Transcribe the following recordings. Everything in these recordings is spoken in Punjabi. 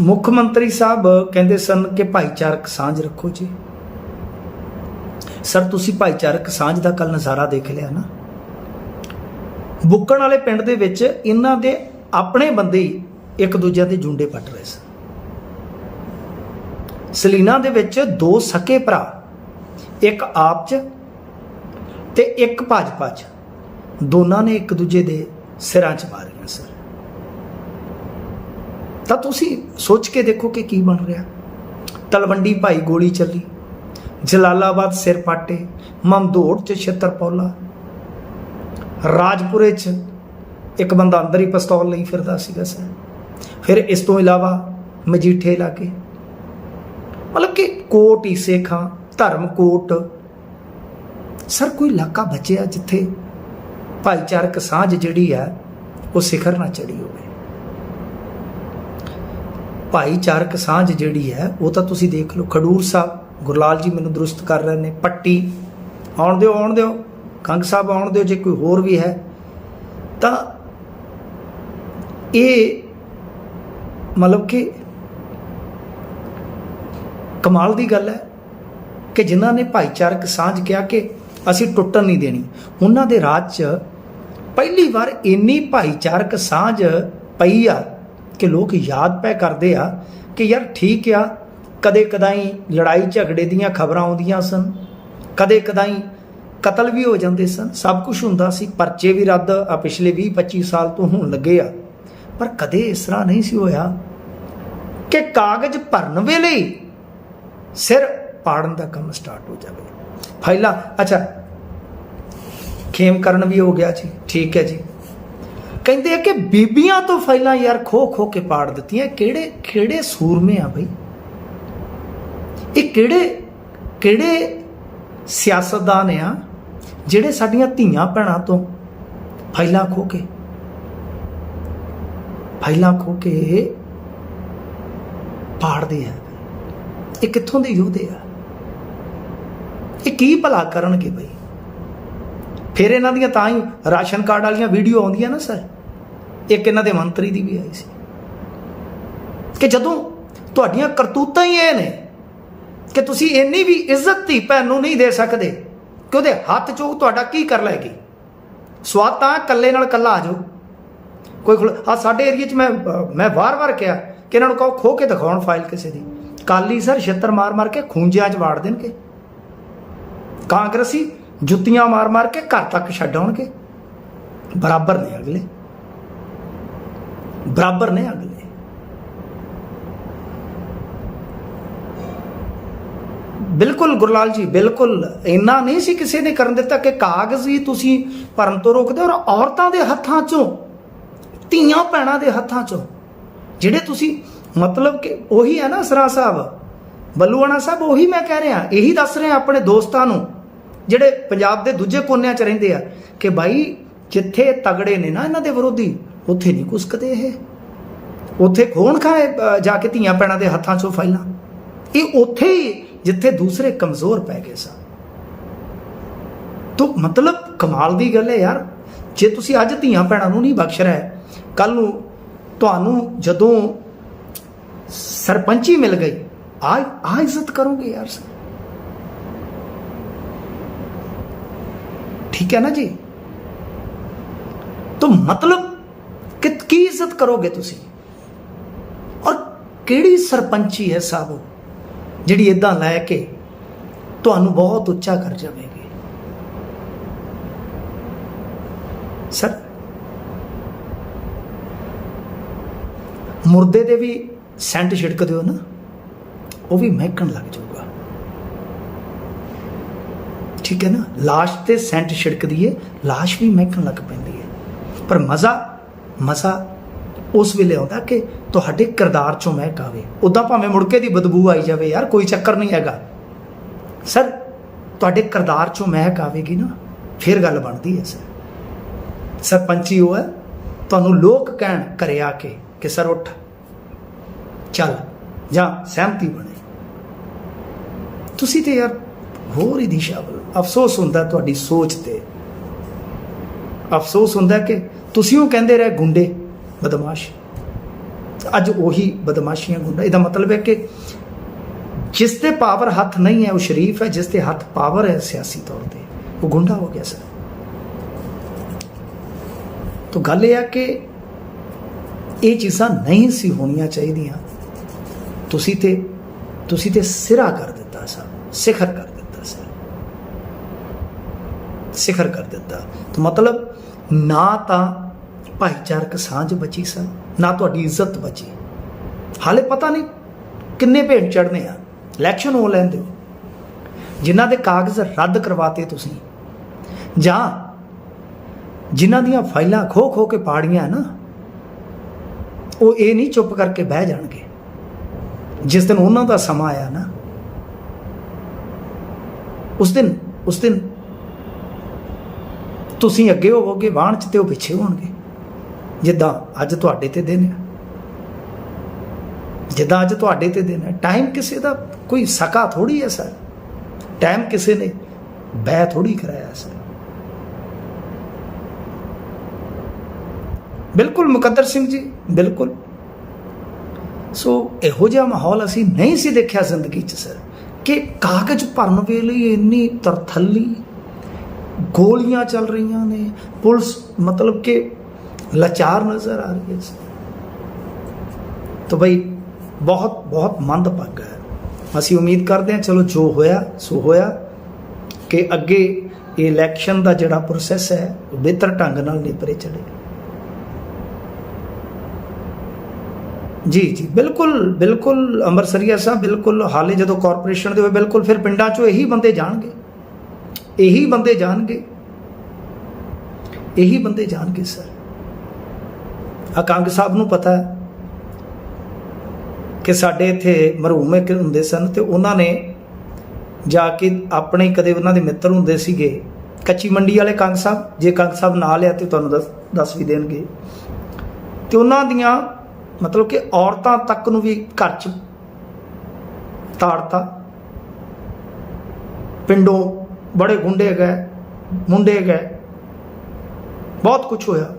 ਮੁੱਖ ਮੰਤਰੀ ਸਾਹਿਬ ਕਹਿੰਦੇ ਸਨ ਕਿ ਭਾਈਚਾਰਕ ਸਾਂਝ ਰੱਖੋ ਜੀ। ਸਰ, ਤੁਸੀਂ ਭਾਈਚਾਰਕ ਸਾਂਝ ਦਾ ਕੱਲ ਨਜ਼ਾਰਾ ਦੇਖ ਲਿਆ ਨਾ। ਬੁੱਕਣ ਵਾਲੇ ਪਿੰਡ ਦੇ ਵਿੱਚ ਇਹਨਾਂ ਦੇ ਆਪਣੇ ਬੰਦੇ ਹੀ ਇੱਕ ਦੂਜੇ ਦੇ ਜੁੰਡੇ ਪੱਟ ਰਹੇ ਸਨ। ਸਲੀਨਾ ਦੇ ਵਿੱਚ ਦੋ ਸਕੇ ਭਰਾ, ਇੱਕ ਆਪ ਚ ਤੇ ਇੱਕ ਭਾਜਪਾ ਚ। ਦੋਨਾਂ ਨੇ ਇੱਕ ਦੂਜੇ ਦੇ ਸਿਰਾਂ 'ਚ ਮਾਰੇ। ਤਾਂ ਤੁਸੀਂ ਸੋਚ ਕੇ ਦੇਖੋ ਕਿ ਕੀ ਬਣ ਰਿਹਾ। ਤਲਵੰਡੀ ਭਾਈ ਗੋਲੀ ਚੱਲੀ। ਜਲਾਲਾਬਾਦ ਸਿਰ ਪਾਟੇ ਮਮਦੋੜ ਚ ਛਿੱਤਰ ਪੌਲਾ। ਰਾਜਪੁਰੇ ਚ ਇੱਕ ਬੰਦਾ ਅੰਦਰ ਹੀ ਪਿਸਤੌਲ ਲਈ ਫਿਰਦਾ ਸੀਗਾ ਸਰ। ਫਿਰ ਇਸ ਤੋਂ ਇਲਾਵਾ ਮਜੀਠੇ ਇਲਾਕੇ ਮਤਲਬ ਕਿ ਕੋਟ ਹੀ ਸੇਖਾਂ, ਧਰਮ ਕੋਟ। ਸਰ ਕੋਈ ਇਲਾਕਾ ਬਚਿਆ ਜਿੱਥੇ ਭਾਈਚਾਰਕ ਸਾਂਝ ਜਿਹੜੀ ਹੈ ਉਹ ਸਿਖਰ ਨਾ ਚੜੀ ਹੋਵੇ। ਭਾਈਚਾਰਕ ਸਾਂਝ ਜਿਹੜੀ ਹੈ, ਉਹ ਤਾਂ ਤੁਸੀਂ ਦੇਖ ਲਓ, ਖਡੂਰ ਸਾਹਿਬ, ਗੁਰਲਾਲ ਜੀ ਮੈਨੂੰ ਦਰੁਸਤ ਕਰ ਰਹੇ ਨੇ, ਪੱਟੀ। ਆਉਣ ਦਿਓ ਆਉਣ ਦਿਓ। ਕੰਗ ਸਾਹਿਬ, ਆਉਣ ਦਿਓ, ਜੇ ਕੋਈ ਹੋਰ ਵੀ ਹੈ। ਤਾਂ ਇਹ ਮਤਲਬ ਕਿ ਕਮਾਲ ਦੀ ਗੱਲ ਹੈ ਕਿ ਜਿਨ੍ਹਾਂ ਨੇ ਭਾਈਚਾਰਕ ਸਾਂਝ ਕਿਹਾ ਕਿ ਅਸੀਂ ਟੁੱਟਣ ਨਹੀਂ ਦੇਣੀ। ਉਹਨਾਂ ਦੇ ਰਾਜ 'ਚ ਪਹਿਲੀ ਵਾਰ ਇੰਨੀ ਭਾਈਚਾਰਕ ਸਾਂਝ ਪਈ ਆ। ਕਿ ਲੋਕ ਯਾਦ ਪੈ ਕਰਦੇ ਆ ਕਿ ਯਾਰ ਠੀਕ ਆ, ਕਦੇ ਕਦਾਈ ਲੜਾਈ ਝਗੜੇ ਦੀਆਂ ਖਬਰਾਂ ਆਉਂਦੀਆਂ ਸਨ, ਕਦੇ ਕਦਾਈ ਕਤਲ ਵੀ ਹੋ ਜਾਂਦੇ ਸਨ, ਸਭ ਕੁਝ ਹੁੰਦਾ ਸੀ, ਪਰਚੇ ਵੀ ਰੱਦ ਆ, ਪਿਛਲੇ 20 25 ਸਾਲ ਤੋਂ ਹੋਣ ਲੱਗੇ ਆ। ਪਰ ਕਦੇ ਇਸ ਤਰ੍ਹਾਂ ਨਹੀਂ ਸੀ ਹੋਇਆ ਕਿ ਕਾਗਜ਼ ਭਰਨ ਵੇਲੇ ਸਿਰ ਪਾੜਨ ਦਾ ਕੰਮ ਸਟਾਰਟ ਹੋ ਜਾਵੇ। ਫਾਈਲਾਂ, ਅੱਛਾ, ਖੇਮ ਕਰਨ ਵੀ ਹੋ ਗਿਆ ਜੀ, ਠੀਕ ਹੈ ਜੀ। ਕਹਿੰਦੇ ਆ ਕਿ ਬੀਬੀਆਂ ਤੋਂ ਫਾਈਲਾਂ ਯਾਰ ਖੋ ਖੋ ਕੇ ਪਾੜ ਦਿੱਤੀਆਂ। ਕਿਹੜੇ ਕਿਹੜੇ ਸੂਰਮੇ ਆ ਬਈ? ਇਹ ਕਿਹੜੇ ਕਿਹੜੇ ਸਿਆਸਤਦਾਨ ਆ ਜਿਹੜੇ ਸਾਡੀਆਂ ਧੀਆਂ ਭੈਣਾਂ ਤੋਂ ਫਾਈਲਾਂ ਖੋ ਕੇ? ਫਾਈਲਾਂ ਖੋ ਕੇ ਪਾੜਦੇ ਆ। ਇਹ ਕਿੱਥੋਂ ਦੇ ਯੋਧੇ ਆ? ਇਹ ਕੀ ਭਲਾ ਕਰਨਗੇ ਬਈ? ਫਿਰ ਇਹਨਾਂ ਦੀਆਂ ਤਾਂ ਹੀ ਰਾਸ਼ਨ ਕਾਰਡ ਵਾਲੀਆਂ ਵੀਡੀਓ ਆਉਂਦੀਆਂ ਨਾ, ਸਰ। ਇੱਕ ਇਹਨਾਂ ਦੇ ਮੰਤਰੀ ਦੀ ਵੀ ਆਈ ਸੀ। ਕਿ ਜਦੋਂ ਤੁਹਾਡੀਆਂ ਕਰਤੂਤਾਂ ਹੀ ਇਹ ਨੇ ਕਿ ਤੁਸੀਂ ਇੰਨੀ ਵੀ ਇੱਜ਼ਤ ਧੀ ਭੈਣ ਨੂੰ ਨਹੀਂ ਦੇ ਸਕਦੇ ਕਿ ਉਹਦੇ ਹੱਥ ਚੋਂ ਤੁਹਾਡਾ ਕੀ ਕਰ ਲੈਗੀ। ਸਵਾਦ ਤਾਂ ਕੱਲੇ ਨਾਲ ਕੱਲਾ ਆ ਜਾਓ। ਕੋਈ ਆ ਸਾਡੇ ਏਰੀਆ 'ਚ ਮੈਂ ਮੈਂ ਵਾਰ-ਵਾਰ ਕਿਹਾ ਕਿ ਇਹਨਾਂ ਨੂੰ ਕਹੋ ਖੋ ਕੇ ਦਿਖਾਉਣ ਫਾਈਲ ਕਿਸੇ ਦੀ। ਕਾਲੀ ਸਰ ਛਿੱਤਰ ਮਾਰ-ਮਾਰ ਕੇ ਖੂੰਜਿਆਂ 'ਚ ਵਾੜ ਦੇਣਗੇ। ਕਾਂਗਰਸੀ ਜੁੱਤੀਆਂ ਮਾਰ-ਮਾਰ ਕੇ ਘਰ ਤੱਕ ਛੱਡ ਆਉਣਗੇ। ਬਰਾਬਰ ਨੇ ਅਗਲੇ। ਬਰਾਬਰ ਨੇ ਅਗਲੇ ਬਿਲਕੁਲ ਗੁਰਲਾਲ ਜੀ, ਬਿਲਕੁਲ। ਇੰਨਾ ਨਹੀਂ ਸੀ ਕਿਸੇ ਨੇ ਕਰਨ ਦਿੱਤਾ ਕਿ ਕਾਗਜ਼ ਹੀ ਤੁਸੀਂ ਭਰਨ ਤੋਂ ਰੋਕਦੇ ਔਰ ਔਰਤਾਂ ਦੇ ਹੱਥਾਂ 'ਚੋਂ, ਧੀਆਂ ਭੈਣਾਂ ਦੇ ਹੱਥਾਂ 'ਚੋਂ, ਜਿਹੜੇ ਤੁਸੀਂ ਮਤਲਬ ਕਿ ਉਹੀ ਹੈ ਨਾ ਸਰਾ ਸਾਹਿਬ, ਬੱਲੂਆਣਾ ਸਾਹਿਬ ਉਹੀ ਮੈਂ ਕਹਿ ਰਿਹਾ, ਇਹੀ ਦੱਸ ਰਿਹਾ ਆਪਣੇ ਦੋਸਤਾਂ ਨੂੰ, ਜਿਹੜੇ ਪੰਜਾਬ ਦੇ ਦੂਜੇ ਕੋਨਿਆਂ 'ਚ ਰਹਿੰਦੇ ਆ, ਕਿ ਬਾਈ ਜਿੱਥੇ ਤਗੜੇ ਨੇ ਨਾ ਇਹਨਾਂ ਦੇ ਵਿਰੋਧੀ ਉੱਥੇ ਨਹੀਂ ਕੁਸਕਦੇ ਇਹ ਉੱਥੇ ਖੋਣ ਖਾਏ ਅ, ਜਾ ਕੇ ਧੀਆਂ ਪੈਣਾ ਦੇ ਹੱਥਾਂ 'ਚੋਂ ਫਾਈਲਾਂ ਇਹ ਉੱਥੇ ਹੀ ਜਿੱਥੇ ਦੂਸਰੇ ਕਮਜ਼ੋਰ ਪੈ ਗਏ ਸਨ ਤੋ ਮਤਲਬ ਕਮਾਲ ਦੀ ਗੱਲ ਹੈ ਯਾਰ ਜੇ ਤੁਸੀਂ ਅੱਜ ਧੀਆਂ ਪੈਣਾ ਨੂੰ ਨਹੀਂ ਬਖਸ਼ ਰਹੇ ਕੱਲ ਨੂੰ ਤੁਹਾਨੂੰ ਜਦੋਂ ਸਰਪੰਚੀ ਮਿਲ ਗਈ ਆ ਆ ਇੱਜ਼ਤ ਕਰੋਗੇ ਯਾਰ ਠੀਕ ਹੈ ਨਾ ਜੀ तो मतलब ਕਿ ਕੀ ਇੱਜ਼ਤ ਕਰੋਗੇ ਤੁਸੀਂ? ਔਰ ਕਿਹੜੀ ਸਰਪੰਚੀ ਹੈ ਸਾਹਿਬ ਜਿਹੜੀ ਇਦਾਂ ਲੈ ਕੇ ਤੁਹਾਨੂੰ ਬਹੁਤ ਉੱਚਾ ਕਰ ਜਾਵੇਗੀ? ਸਰ, ਮੁਰਦੇ ਦੇ ਵੀ ਸੈਂਟ ਛਿੜਕ ਦਿਓ ਨਾ, ਉਹ ਵੀ ਮਹਿਕਣ ਲੱਗ ਜਾਊਗਾ। ਠੀਕ ਹੈ ਨਾ? ਲਾਸ਼ ਤੇ ਸੈਂਟ ਛਿੜਕਦੀ ਏ, ਲਾਸ਼ ਵੀ ਮਹਿਕਣ ਲੱਗ ਪੈਂਦੀ ਹੈ ਪਰ ਮਜ਼ਾ ਮਜ਼ਾ ਉਸ ਵੇਲੇ ਆਉਂਦਾ ਕਿ ਤੁਹਾਡੇ ਕਿਰਦਾਰ ਚੋਂ ਮਹਿਕ ਆਵੇ ਉਦਾਂ ਭਾਵੇਂ ਮੁੜਕੇ ਦੀ ਬਦਬੂ ਆਈ ਜਾਵੇ ਯਾਰ, ਕੋਈ ਚੱਕਰ ਨਹੀਂ ਹੈਗਾ। ਸਰ, ਤੁਹਾਡੇ ਕਿਰਦਾਰ ਚੋਂ ਮਹਿਕ ਆਵੇਗੀ ਨਾ, ਫਿਰ ਗੱਲ ਬਣਦੀ ਹੈ, ਸਰ। ਸਰਪੰਚੀ ਉਹ ਹੈ, ਤੁਹਾਨੂੰ ਲੋਕ ਕਹਿਣ ਘਰੇ ਆ ਕੇ ਕਿ ਸਰ ਉੱਠ। ਚੱਲ, ਜਾਂ ਸਹਿਮਤੀ ਬਣੇ। ਤੁਸੀਂ ਤੇ ਯਾਰ ਹੋਰ ਹੀ ਦਿਸ਼ਾ ਵੱਲ। ਅਫਸੋਸ ਹੁੰਦਾ ਤੁਹਾਡੀ ਸੋਚ ਤੇ। ਅਫਸੋਸ ਹੁੰਦਾ ਕਿ ਤੁਸੀਂ ਉਹ ਕਹਿੰਦੇ ਰਹੇ, ਗੁੰਡੇ, ਬਦਮਾਸ਼। ਅੱਜ ਉਹੀ ਬਦਮਾਸ਼ੀਆਂ ਗੁੰਡਾ। ਇਹਦਾ ਮਤਲਬ ਹੈ ਕਿ ਜਿਸ ਤੇ ਪਾਵਰ ਹੱਥ ਨਹੀਂ ਹੈ, ਉਹ ਸ਼ਰੀਫ ਹੈ, ਜਿਸ ਤੇ ਹੱਥ ਪਾਵਰ ਹੈ ਸਿਆਸੀ ਤੌਰ ਤੇ। ਉਹ ਗੁੰਡਾ ਹੋ ਗਿਆ ਸਰ। ਤਾਂ ਗੱਲ ਇਹ ਹੈ ਕਿ ਇਹ ਚੀਜ਼ਾਂ ਨਹੀਂ ਸੀ ਹੋਣੀਆਂ ਚਾਹੀਦੀਆਂ। ਤੁਸੀਂ ਤੇ ਤੁਸੀਂ ਤੇ ਸਿਰਾ ਕਰ ਦਿੱਤਾ ਸਰ। ਸਿਖਰ ਕਰ ਦਿੱਤਾ ਸਰ। ਸਿਖਰ ਕਰ ਦਿੱਤਾ। ਤਾਂ ਮਤਲਬ ਨਾ ਤਾਂ ਭਾਈਚਾਰਕ ਸਾਂਝ ਬਚੀ ਸਰ ਨਾ ਤੁਹਾਡੀ ਇੱਜ਼ਤ ਬਚੀ। ਹਾਲੇ ਪਤਾ ਨਹੀਂ ਕਿੰਨੇ ਭੇਡ ਚੜਨੇ ਆ ਇਲੈਕਸ਼ਨ ਹੋ ਲੈਣ ਦਿਓ ਜਿਨ੍ਹਾਂ ਦੇ ਕਾਗਜ਼ ਰੱਦ ਕਰਵਾਤੇ ਤੁਸੀਂ। ਜਾਂ ਜਿਨ੍ਹਾਂ ਦੀਆਂ ਫਾਈਲਾਂ ਖੋ ਖੋ ਕੇ ਪਾੜੀਆਂ ਨਾ, ਉਹ ਇਹ ਨਹੀਂ ਚੁੱਪ ਕਰਕੇ ਬਹਿ ਜਾਣਗੇ। ਜਿਸ ਦਿਨ ਉਹਨਾਂ ਦਾ ਸਮਾਂ ਆਇਆ ਨਾ, ਉਸ ਦਿਨ ਉਸ ਦਿਨ ਤੁਸੀਂ ਅੱਗੇ ਹੋਵੋਗੇ ਵਾਹਣ ਚ ਤੇ ਉਹ ਪਿੱਛੇ ਹੋਣਗੇ। ਜਿੱਦਾਂ ਅੱਜ ਤੁਹਾਡੇ ਤੇ ਦਿਨ ਹੈ। ਜਿੱਦਾਂ ਅੱਜ ਤੁਹਾਡੇ ਤੇ ਦਿਨ ਹੈ। ਟਾਈਮ ਕਿਸੇ ਦਾ ਕੋਈ ਸਕਾ ਥੋੜੀ ਹੈ ਸਰ। ਟਾਈਮ ਕਿਸੇ ਨੇ ਬੈ ਥੋੜੀ ਕਰਾਇਆ ਸਰ। ਬਿਲਕੁਲ ਮੁਕੱਦਰ ਸਿੰਘ ਜੀ, ਬਿਲਕੁਲ। ਸੋ ਇਹੋ ਜਿਹਾ ਮਾਹੌਲ ਅਸੀਂ ਨਹੀਂ ਸੀ ਦੇਖਿਆ ਜ਼ਿੰਦਗੀ 'ਚ ਸਰ। ਕਿ ਕਾਗਜ਼ ਭਰਨ ਵੇਲੇ ਇੰਨੀ ਤਰਥੱਲੀ ਗੋਲੀਆਂ ਚੱਲ ਰਹੀਆਂ ਨੇ। ਪੁਲਿਸ ਮਤਲਬ ਕਿ ਲਾਚਾਰ ਨਜ਼ਰ ਆ ਰਹੀ ਹੈ ਸਰ ਤਾਂ ਬਈ ਬਹੁਤ ਬਹੁਤ ਮੰਦਭਾਗਾ ਹੈ ਅਸੀਂ ਉਮੀਦ ਕਰਦੇ ਹਾਂ ਚਲੋ ਜੋ ਹੋਇਆ ਸੋ ਹੋਇਆ ਕਿ ਅੱਗੇ ਇਹ ਇਲੈਕਸ਼ਨ ਦਾ ਜਿਹੜਾ ਪ੍ਰੋਸੈਸ ਹੈ ਉਹ ਬਿਹਤਰ ਢੰਗ ਨਾਲ ਨਿਪਰੇ ਚੜੇ ਜੀ ਜੀ ਬਿਲਕੁਲ ਬਿਲਕੁਲ ਅੰਮ੍ਰਿਤਸਰੀਆ ਸਾਹਿਬ ਬਿਲਕੁਲ ਹਾਲੇ ਜਦੋਂ ਕਾਰਪੋਰੇਸ਼ਨ ਦੇ ਹੋਏ ਬਿਲਕੁਲ ਫਿਰ ਪਿੰਡਾਂ 'ਚੋਂ ਇਹੀ ਬੰਦੇ ਜਾਣਗੇ ਇਹੀ ਬੰਦੇ ਜਾਣਗੇ ਇਹੀ ਬੰਦੇ ਜਾਣਗੇ ਸਰ ਆ ਕੰਗ ਸਾਹਿਬ ਨੂੰ ਪਤਾ ਹੈ ਕਿ ਸਾਡੇ ਇੱਥੇ ਮਰਹੂਮ ਇੱਕ ਹੁੰਦੇ ਸਨ ਤੇ ਉਹਨਾਂ ਨੇ ਜਾ ਕੇ ਆਪਣੇ ਕਦੇ ਉਹਨਾਂ ਦੇ ਮਿੱਤਰ ਹੁੰਦੇ ਸੀਗੇ। ਕੱਚੀ ਮੰਡੀ ਵਾਲੇ ਕੰਗ ਸਾਹਿਬ, ਜੇ ਕੰਗ ਸਾਹਿਬ ਨਾਲ ਲਿਆ ਤੇ ਤੁਹਾਨੂੰ ਦੱਸ ਦੱਸ ਵੀ ਦੇਣਗੇ। ਤੇ ਉਹਨਾਂ ਦੀਆਂ ਮਤਲਬ ਕਿ ਔਰਤਾਂ ਤੱਕ ਨੂੰ ਵੀ ਘਰ 'ਚ ਤਾੜਤਾ। ਪਿੰਡੋਂ ਬੜੇ ਗੁੰਡੇ ਗਏ, ਮੁੰਡੇ ਗਏ। ਬਹੁਤ ਕੁਝ ਹੋਇਆ।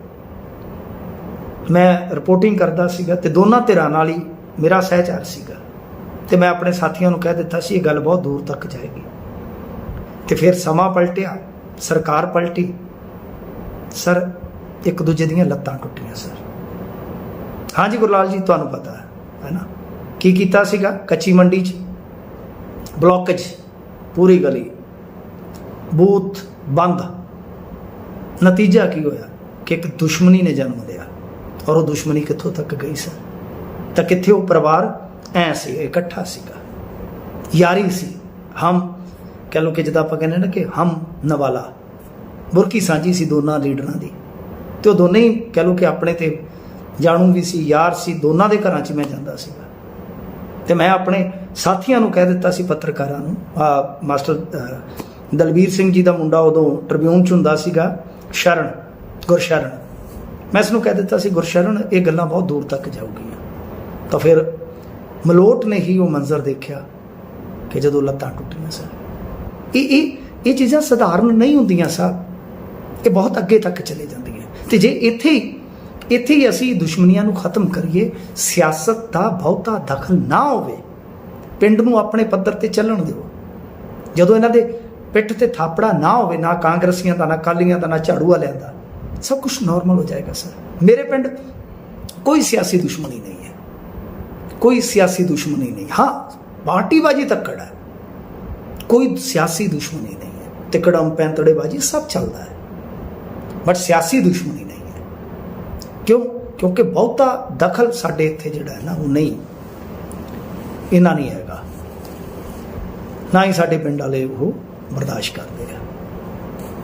ਮੈਂ ਰਿਪੋਰਟਿੰਗ ਕਰਦਾ ਸੀਗਾ ਤੇ ਦੋਨਾਂ ਧਿਰਾਂ ਨਾਲ ਹੀ ਮੇਰਾ ਸਹਿਚਾਰ ਸੀਗਾ। ਤੇ ਮੈਂ ਆਪਣੇ ਸਾਥੀਆਂ ਨੂੰ ਕਹਿ ਦਿੱਤਾ ਸੀ, ਇਹ ਗੱਲ ਬਹੁਤ ਦੂਰ ਤੱਕ ਜਾਏਗੀ। ਤੇ ਫਿਰ ਸਮਾਂ ਪਲਟਿਆ, ਸਰਕਾਰ ਪਲਟੀ। ਸਰ, ਇੱਕ ਦੂਜੇ ਦੀਆਂ ਲੱਤਾਂ ਟੁੱਟੀਆਂ, ਸਰ। ਹਾਂਜੀ, ਗੁਰਲਾਲ ਜੀ, ਤੁਹਾਨੂੰ ਪਤਾ ਹੈ ਹੈ ਨਾ? ਕੀ ਕੀਤਾ ਸੀਗਾ? ਕੱਚੀ ਮੰਡੀ 'ਚ ਬਲੌਕੇਜ ਪੂਰੀ ਗਲੀ। ਬੂਥ ਬੰਦ। ਨਤੀਜਾ ਕੀ ਹੋਇਆ? ਕਿ ਇੱਕ ਦੁਸ਼ਮਣੀ ਨੇ ਜਨਮ ਲਿਆ। ਔਰ ਉਹ ਦੁਸ਼ਮਣੀ ਕਿੱਥੋਂ ਤੱਕ ਗਈ ਸਰ ਤਾਂ ਕਿੱਥੇ ਉਹ ਪਰਿਵਾਰ? ਐ ਸੀ ਇਕੱਠਾ ਸੀਗਾ। ਯਾਰੀ ਸੀ, ਹਮ, ਕਹ ਲੋ ਕਿ ਜਦ ਆਪਾਂ ਕਹਿੰਦੇ ਨਾ ਕਿ ਹਮ ਨਵਾਲਾ। ਬੁਰਕੀ ਸਾਂਝੀ ਸੀ ਦੋਨਾਂ ਲੀਡਰਾਂ ਦੀ। ਤੇ ਉਹ ਦੋਨੇ ਹੀ ਕਹ ਲੋ ਕਿ ਆਪਣੇ ਤੇ ਜਾਣੂ ਵੀ ਸੀ, ਯਾਰ ਸੀ, ਦੋਨਾਂ ਦੇ ਘਰਾਂ 'ਚ ਮੈਂ ਜਾਂਦਾ ਸੀਗਾ। ਤੇ ਮੈਂ ਆਪਣੇ ਸਾਥੀਆਂ ਨੂੰ ਕਹਿ ਦਿੱਤਾ ਸੀ ਪੱਤਰਕਾਰਾਂ ਨੂੰ। ਆ, ਮਾਸਟਰ ਦਲਬੀਰ ਸਿੰਘ ਜੀ ਦਾ ਮੁੰਡਾ ਉਦੋਂ ਟ੍ਰਿਬਿਊਨ 'ਚ ਹੁੰਦਾ ਸੀਗਾ, ਸ਼ਰਨ, ਗੁਰਸ਼ਰਨ। ਮੈਂ ਇਸ ਨੂੰ ਕਹਿ ਦਿੱਤਾ ਸੀ, ਗੁਰਸ਼ਰਨ, ਇਹ ਗੱਲਾਂ ਬਹੁਤ ਦੂਰ ਤੱਕ ਜਾਊਗੀਆਂ। ਤਾਂ ਫਿਰ ਮਲੋਟ ਨੇ ਹੀ ਉਹ ਮੰਜ਼ਰ ਦੇਖਿਆ ਕਿ ਜਦੋਂ ਲੱਤਾਂ ਟੁੱਟੀਆਂ ਸਨ। ਇਹ ਇਹ ਇਹ ਚੀਜ਼ਾਂ ਸਧਾਰਨ ਨਹੀਂ ਹੁੰਦੀਆਂ ਸਾਹਿਬ ਇਹ ਬਹੁਤ ਅੱਗੇ ਤੱਕ ਚਲੇ ਜਾਂਦੀਆਂ ਤੇ ਜੇ ਇੱਥੇ ਇੱਥੇ ਹੀ ਅਸੀਂ ਦੁਸ਼ਮਣੀਆਂ ਨੂੰ ਖਤਮ ਕਰੀਏ, ਸਿਆਸਤ ਦਾ ਬਹੁਤਾ ਦਖਲ ਨਾ ਹੋਵੇ, ਪਿੰਡ ਨੂੰ ਆਪਣੇ ਪੱਧਰ ਤੇ ਚੱਲਣ ਦਿਓ। ਜਦੋਂ ਇਹਨਾਂ ਦੇ ਪਿੱਠ ਤੇ ਥਾਪੜਾ ਨਾ ਹੋਵੇ, ਨਾ ਕਾਂਗਰਸੀਆਂ ਦਾ, ਨਾ ਕਾਲੀਆਂ ਦਾ, ਨਾ ਝਾੜੂ ਵਾਲਿਆਂ ਦਾ ਸਭ ਕੁਝ ਨਾਰਮਲ ਹੋ ਜਾਏਗਾ ਸਰ ਮੇਰੇ ਪਿੰਡ ਕੋਈ ਸਿਆਸੀ ਦੁਸ਼ਮਣੀ ਨਹੀਂ ਹੈ। ਕੋਈ ਸਿਆਸੀ ਦੁਸ਼ਮਣੀ ਨਹੀਂ। ਹਾਂ, ਪਾਰਟੀਬਾਜੀ ਤੱਕੜ ਹੈ। ਕੋਈ ਸਿਆਸੀ ਦੁਸ਼ਮਣੀ ਨਹੀਂ ਹੈ। ਤਿਕੜਮ ਪੈਂਤੜੇਬਾਜੀ ਸਭ ਚੱਲਦਾ ਹੈ। ਬਟ ਸਿਆਸੀ ਦੁਸ਼ਮਣੀ ਨਹੀਂ ਹੈ। ਕਿਉਂ? ਕਿਉਂਕਿ ਬਹੁਤਾ ਦਖਲ ਸਾਡੇ ਇੱਥੇ ਜਿਹੜਾ ਹੈ ਨਾ, ਉਹ ਨਹੀਂ। ਇਹਨਾਂ ਨਹੀਂ ਹੈਗਾ। ਨਾ ਹੀ ਸਾਡੇ ਪਿੰਡ ਵਾਲੇ ਉਹ ਬਰਦਾਸ਼ਤ ਕਰਦੇ ਆ।